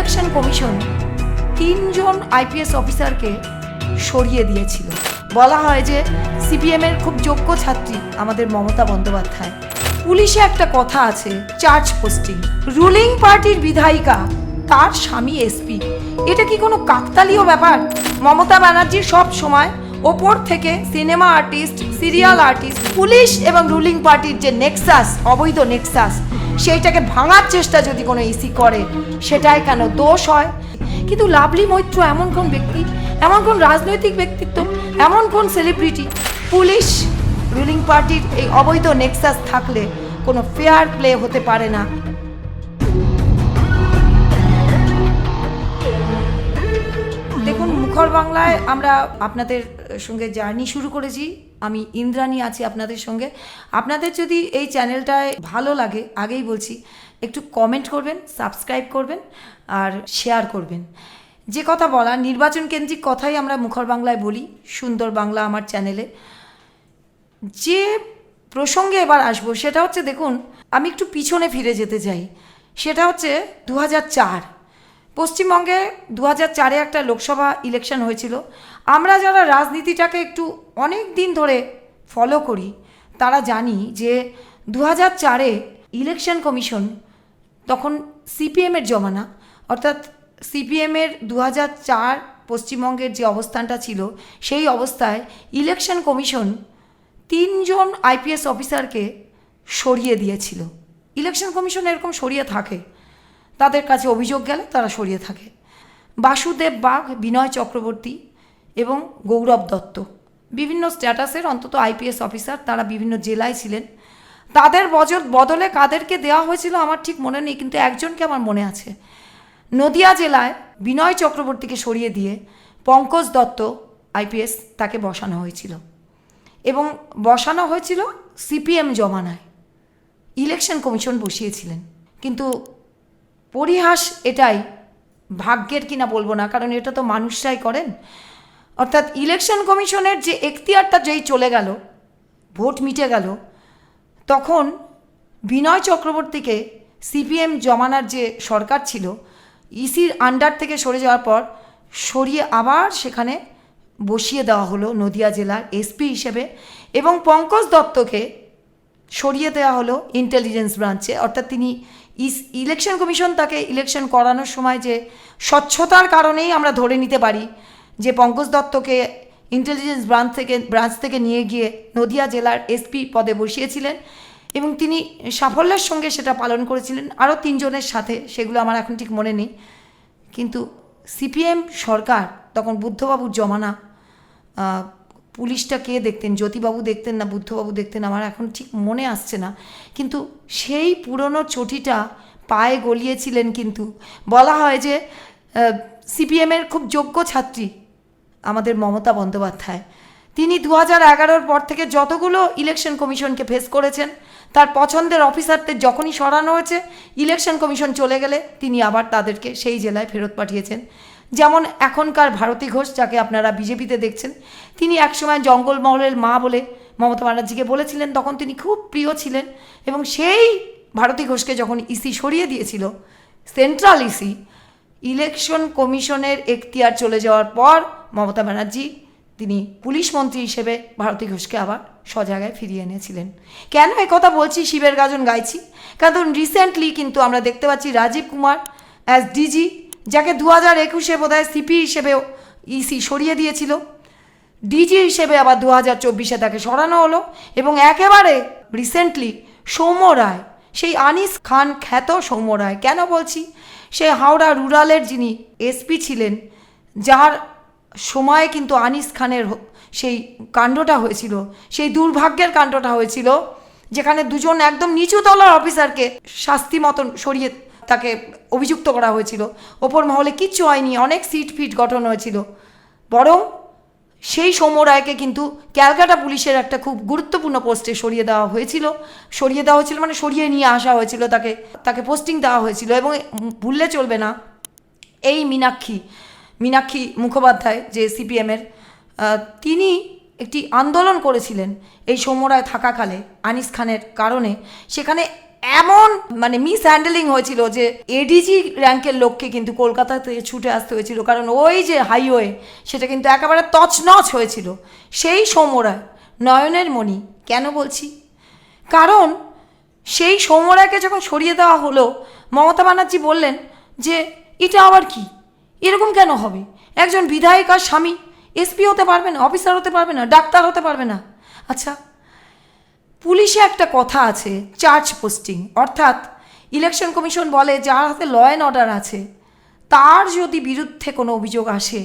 Election commission তিনজন IPS অফিসারকে সরিয়ে দিয়েছিল। বলা হয় যে সিপিএমের খুব যোগ্য ছাত্রী আমাদের মমতা বন্দ্যোপাধ্যায়। পুলিশে একটা কথা আছে চার্জ পোস্টিং রুলিং পার্টির বিধায়িকা তার স্বামী এসপি এটা কি কোনো কাকতালীয় ব্যাপার? মমতা ব্যানার্জি সব সময় ওপর থেকে cinema artist serial artist police এবং রুলিং পার্টির যে নেক্সাস অবৈধ নেক্সাস সেইটাকে ভাঙার চেষ্টা যদি কোনো ইসি করে, সেটাই কেন দোষ হয়? কিন্তু লাভলি মৈত্র এমন কোন ব্যক্তি, এমন কোন রাজনৈতিক ব্যক্তিত্ব, এমন কোন সেলিব্রিটি পুলিশ রুলিং পার্টির এই অবৈধ নেক্সাস থাকলে কোনো ফেয়ার প্লে হতে পারে না। দেখুন, মুখর বাংলায় আমরা আপনাদের সঙ্গে জার্নি শুরু করেছি। আমি ইন্দ্রাণী আছি আপনাদের সঙ্গে। আপনাদের যদি এই চ্যানেলটায় ভালো লাগে, আগেই বলছি, একটু কমেন্ট করবেন সাবস্ক্রাইব করবেন, আর শেয়ার করবেন। যে কথা বলা নির্বাচন কেন্দ্রিক কথাই আমরা মুখর বাংলায় বলি, সুন্দর বাংলা আমার চ্যানেলে। যে প্রসঙ্গে এবার আসব, সেটা হচ্ছে, দেখুন, আমি একটু পিছনে ফিরে যেতে চাই। সেটা হচ্ছে দু চার। পশ্চিমবঙ্গে দু হাজার চারে একটা লোকসভা ইলেকশন হয়েছিল। আমরা যারা রাজনীতিটাকে একটু অনেক দিন ধরে ফলো করি, তারা জানি যে দু হাজার চারে ইলেকশন কমিশন তখন সিপিএমের জমানা, অর্থাৎ সিপিএমের দু হাজার চার পশ্চিমবঙ্গের যে অবস্থানটা ছিল, সেই অবস্থায় ইলেকশন কমিশন তিনজন আইপিএস অফিসারকে সরিয়ে দিয়েছিল। ইলেকশন কমিশন এরকম সরিয়ে থাকে। তাদের কাছে অভিযোগ গেলে তারা সরিয়ে থাকে। বাসুদেব বাঘ, বিনয় চক্রবর্তী এবং গৌরব দত্ত। বিভিন্ন স্ট্যাটাসের অন্তত আইপিএস অফিসার, তারা বিভিন্ন জেলায় ছিলেন। তাদের বজল বদলে কাদেরকে দেওয়া হয়েছিল আমার ঠিক মনে নেই, কিন্তু একজনকে আমার মনে আছে। নদিয়া জেলায় বিনয় চক্রবর্তীকে সরিয়ে দিয়ে পঙ্কজ দত্ত আইপিএস তাকে বসানো হয়েছিল। এবং বসানো হয়েছিল সিপিএম জমানায়। ইলেকশন কমিশন বসিয়েছিলেন। কিন্তু পরিহাস এটাই। ভাগ্যের কিনা বলব না, কারণ এটা তো মানুষরাই করেন। অর্থাৎ ইলেকশন কমিশনের যে এখতিয়ারটা যেই চলে গেল, ভোট মিটে গেল, তখন বিনয় চক্রবর্তীকে সিপিএম জমানার যে সরকার ছিল, ইসির আন্ডার থেকে সরে যাওয়ার পর সরিয়ে আবার সেখানে বসিয়ে দেওয়া হলো নদিয়া জেলার এসপি হিসেবে এবং পঙ্কজ দত্তকে সরিয়ে দেওয়া হলো ইন্টেলিজেন্স ব্রাঞ্চে অর্থাৎ তিনি ইলেকশন কমিশন তাকে ইলেকশন করানোর সময় যে স্বচ্ছতার কারণেই আমরা ধরে নিতে পারি যে পঙ্কজ দত্তকে ইন্টেলিজেন্স ব্রাঞ্চ থেকে ব্রাঞ্চ থেকে নিয়ে গিয়ে নদিয়া জেলার এসপি পদে বসিয়েছিলেন এবং তিনি সাফল্যের সঙ্গে সেটা পালন করেছিলেন। আরও তিনজনের সাথে, সেগুলো আমার এখন ঠিক মনে নেই। কিন্তু সিপিএম সরকার, তখন বুদ্ধবাবুর জমানা পুলিশটা কে দেখতেন, জ্যোতিবাবু দেখতেন না, বুদ্ধবাবু দেখতেন, আমার এখন ঠিক মনে আসছে না। কিন্তু সেই পুরনো চটিটা পায়ে গলিয়েছিলেন কিন্তু। বলা হয় যে সিপিএমের খুব যোগ্য ছাত্রী আমাদের মমতা বন্দ্যোপাধ্যায়। তিনি দু হাজার এগারোর পর থেকে যতগুলো ইলেকশন কমিশনকে ফেস করেছেন, তার পছন্দের অফিসারদের যখনই সরানো হয়েছে ইলেকশন কমিশন চলে গেলে তিনি আবার তাদেরকে সেই জেলায় ফেরত পাঠিয়েছেন। যেমন এখনকার ভারতী ঘোষ, যাকে আপনারা বিজেপিতে দেখছেন, তিনি একসময় জঙ্গলমহলের মা বলে মমতা ব্যানার্জিকে বলেছিলেন, তখন তিনি খুব প্রিয় ছিলেন এবং সেই ভারতী ঘোষকে যখন ইসি সরিয়ে দিয়েছিল, সেন্ট্রাল ইসি, ইলেকশন কমিশনের এখতিয়ার চলে যাওয়ার পর মমতা ব্যানার্জি তিনি পুলিশ মন্ত্রী হিসেবে ভারতী ঘোষকে আবার সজাগায় ফিরিয়ে এনেছিলেন। কেন কথা বলছি? শিবের গাজন গাইছি। কারণ রিসেন্টলি কিন্তু আমরা দেখতে পাচ্ছি রাজীব কুমার অ্যাজ ডিজি যাকে দু হাজার একুশে বোধহয় সিপি হিসেবে ইসি সরিয়ে দিয়েছিল। ডিজি হিসেবে আবার দু হাজার চব্বিশে তাকে সরানো হলো এবং একেবারে রিসেন্টলি সৌম্য রায়, সেই আনিস খান খ্যাত সৌম্য রায়, কেন বলছি? সে হাওড়া রুরালের যিনি এসপি ছিলেন যার সময়ে কিন্তু আনিস খানের সেই কাণ্ডটা হয়েছিল, সেই দুর্ভাগ্যের কাণ্ডটা হয়েছিল, যেখানে দুজন একদম নিচু তলার অফিসারকে শাস্তি মতন সরিয়ে তাকে অভিযুক্ত করা হয়েছিল। ওপর মহলে কিচ্ছু হয়নি, অনেক সিট ফিট গঠন হয়েছিল। বরং সেই সৌম্য রায়কে কিন্তু ক্যালকাটা পুলিশের একটা খুব গুরুত্বপূর্ণ পোস্টে সরিয়ে দেওয়া হয়েছিল। সরিয়ে দেওয়া হয়েছিল মানে সরিয়ে নিয়ে আসা হয়েছিল তাকে তাকে পোস্টিং দেওয়া হয়েছিল। এবং ভুললে চলবে না, এই মীনাক্ষী মীনাক্ষী মুখোপাধ্যায়, যে সিপিএমের তিনি একটি আন্দোলন করেছিলেন এই সৌম্যরায় থাকাকালে আনিস খানের কারণে। সেখানে এমন মানে মিস হ্যান্ডেলিং হয়েছিল যে এডিজি র্যাঙ্কের লোককে কিন্তু কলকাতা থেকে ছুটে আসতে হয়েছিল। কারণ ওই যে হাইওয়ে সেটা কিন্তু একেবারে তছনছ হয়েছিল। সেই সমরায়, নয়নের মণি, কেন বলছি? কারণ সেই সৌম্যরায়কে যখন সরিয়ে দেওয়া হলো, মমতা ব্যানার্জি বললেন যে, এটা আবার কি? এরকম কেন হবে? একজন বিধায়িকার স্বামী এসপি হতে পারবে না অফিসার হতে পারবে না, ডাক্তার হতে পারবে না। আচ্ছা পুলিশে একটা কথা আছে চার্জ পোস্টিং অর্থাৎ ইলেকশন কমিশন বলে যার হাতে ল অ্যান্ড অর্ডার আছে, তার যদি বিরুদ্ধে কোনো অভিযোগ আসে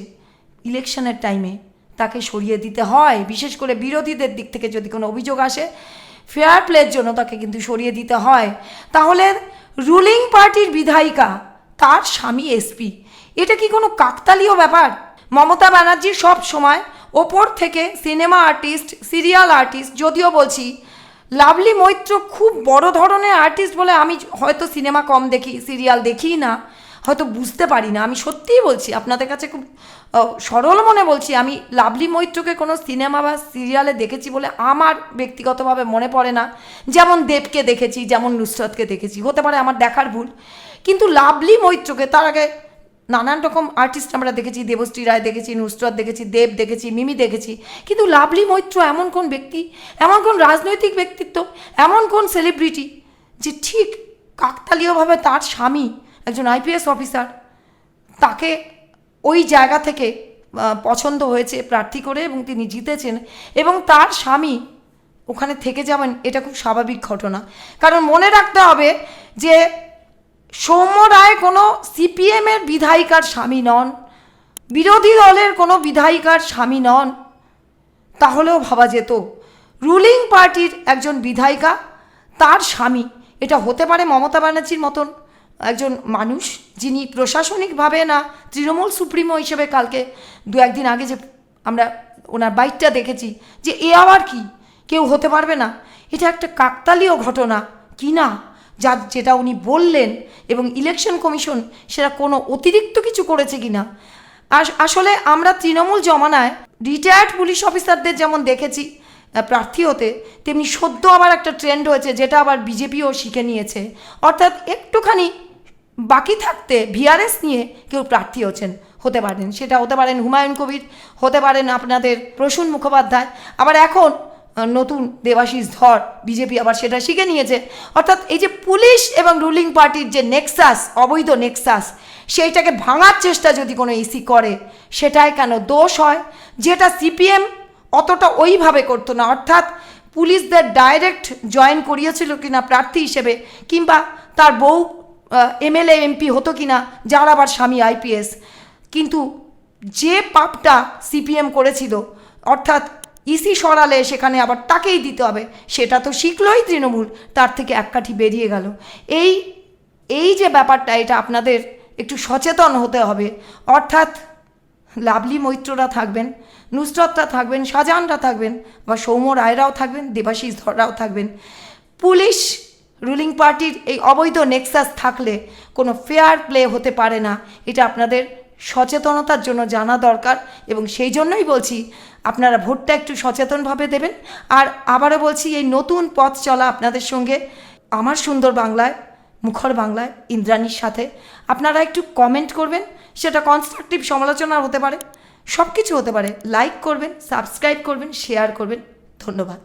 ইলেকশনের টাইমে তাকে সরিয়ে দিতে হয়। বিশেষ করে বিরোধীদের দিক থেকে যদি কোনো অভিযোগ আসে ফেয়ার প্লের জন্য তাকে কিন্তু সরিয়ে দিতে হয়। তাহলে রুলিং পার্টির বিধায়িকা তার স্বামী এসপি এটা কি কোনো কাকতালীয় ব্যাপার? মমতা ব্যানার্জি সব সময় ওপর থেকে সিনেমা আর্টিস্ট সিরিয়াল আর্টিস্ট যদিও বলছি লাভলি মৈত্র খুব বড় ধরনের আর্টিস্ট বলে আমি হয়তো সিনেমা কম দেখি সিরিয়াল দেখি না, হয়তো বুঝতে পারি না। আমি সত্যিই বলছি, আপনাদের কাছে খুব সরল মনে বলছি, আমি লাভলি মৈত্রকে কোনো সিনেমা বা সিরিয়ালে দেখেছি বলে আমার ব্যক্তিগতভাবে মনে পড়ে না। যেমন দেবকে দেখেছি, যেমন নুসরতকে দেখেছি, হতে পারে আমার দেখার ভুল। কিন্তু লাভলি মৈত্রকে তার আগে নানান রকম আর্টিস্ট আমরা দেখেছি, দেবশ্রী রায় দেখেছি, নুসরত দেখেছি, দেব দেখেছি, মিমি দেখেছি। কিন্তু লাভলি মৈত্র এমন কোন ব্যক্তি, এমন কোন রাজনৈতিক ব্যক্তিত্ব, এমন কোন সেলিব্রিটি যে ঠিক কাকতালীয়ভাবে তার স্বামী একজন আইপিএস অফিসার তাকে ওই জায়গা থেকে পছন্দ হয়েছে, প্রার্থী করে এবং তিনি জিতেছেন এবং তার স্বামী ওখানে থেকে যাবেন, এটা খুব স্বাভাবিক ঘটনা। কারণ মনে রাখতে হবে যে সৌম্য রায় কোনো সিপিএমের বিধায়িকার স্বামী নন, বিরোধী দলের কোনো বিধায়িকার স্বামী নন, তাহলেও ভাবা যেত রুলিং পার্টির একজন বিধায়িকা তার স্বামী। এটা হতে পারে মমতা ব্যানার্জির মতন একজন মানুষ যিনি প্রশাসনিকভাবে না, তৃণমূল সুপ্রিমো হিসেবে কালকে দু একদিন আগে যে আমরা ওনার বাইকটা দেখেছি যে এ আবার কি? কেউ হতে পারবে না। এটা একটা কাকতালীয় ঘটনা, কি না? যা যেটা উনি বললেন এবং ইলেকশন কমিশন সেটা কোনো অতিরিক্ত কিছু করেছে কি না আসলে আমরা তৃণমূল জমানায় রিটায়ার্ড পুলিশ অফিসারদের যেমন দেখেছি প্রার্থী হতে, তেমনি সদ্য আবার একটা ট্রেন্ড হয়েছে যেটা আবার বিজেপিও শিখে নিয়েছে। অর্থাৎ একটুখানি বাকি থাকতে ভিআরএস নিয়ে কেউ প্রার্থী হচ্ছেন, হতে পারেন। সেটা হতে পারেন হুমায়ুন কবির, হতে পারেন আপনাদের প্রসূন মুখোপাধ্যায়। আবার এখন নতুন দেবাশিস ধর, বিজেপি আবার সেটা শিখে নিয়েছে। অর্থাৎ এই যে পুলিশ এবং রুলিং পার্টির যে নেক্সাস অবৈধ নেক্সাস সেইটাকে ভাঙার চেষ্টা যদি কোনো ইসি করে সেটাই কেন দোষ হয়? যেটা সিপিএম অতটা ওইভাবে করতো না। অর্থাৎ পুলিশদের ডাইরেক্ট জয়েন করিয়েছিল কিনা প্রার্থী হিসেবে, কিংবা তার বউ এমএলএ এমপি হতো কিনা, যার আবার স্বামী আইপিএস কিন্তু যে পাপটা সিপিএম করেছিল, অর্থাৎ ইসি সরালে সেখানে আবার তাকেই দিতে হবে। সেটা তো শিখলোই তৃণমূল, তার থেকে এক কাঠি বেরিয়ে গেল। এই এই যে ব্যাপারটা, এটা আপনাদের একটু সচেতন হতে হবে। অর্থাৎ লাভলি মৈত্ররা থাকবেন, নুসরতরা থাকবেন, শাহজাহানরা থাকবেন, বা সৌম্য রায়রাও থাকবেন, দেবাশিস ধররাও থাকবেন। পুলিশ রুলিং পার্টির এই অবৈধ নেক্সাস থাকলে কোনো ফেয়ার প্লে হতে পারে না। এটা আপনাদের সচেতনতার জন্য জানা দরকার এবং সেই জন্যই বলছি আপনারা ভোটটা একটু সচেতনভাবে দেবেন। আর আবারও বলছি, এই নতুন পথ চলা আপনাদের সঙ্গে, আমার সুন্দর বাংলায়, মুখর বাংলায়, ইন্দ্রাণীর সাথে, আপনারা একটু কমেন্ট করবেন। সেটা কনস্ট্রাকটিভ সমালোচনা হতে পারে সব কিছু হতে পারে। লাইক করবেন সাবস্ক্রাইব করবেন শেয়ার করবেন। ধন্যবাদ।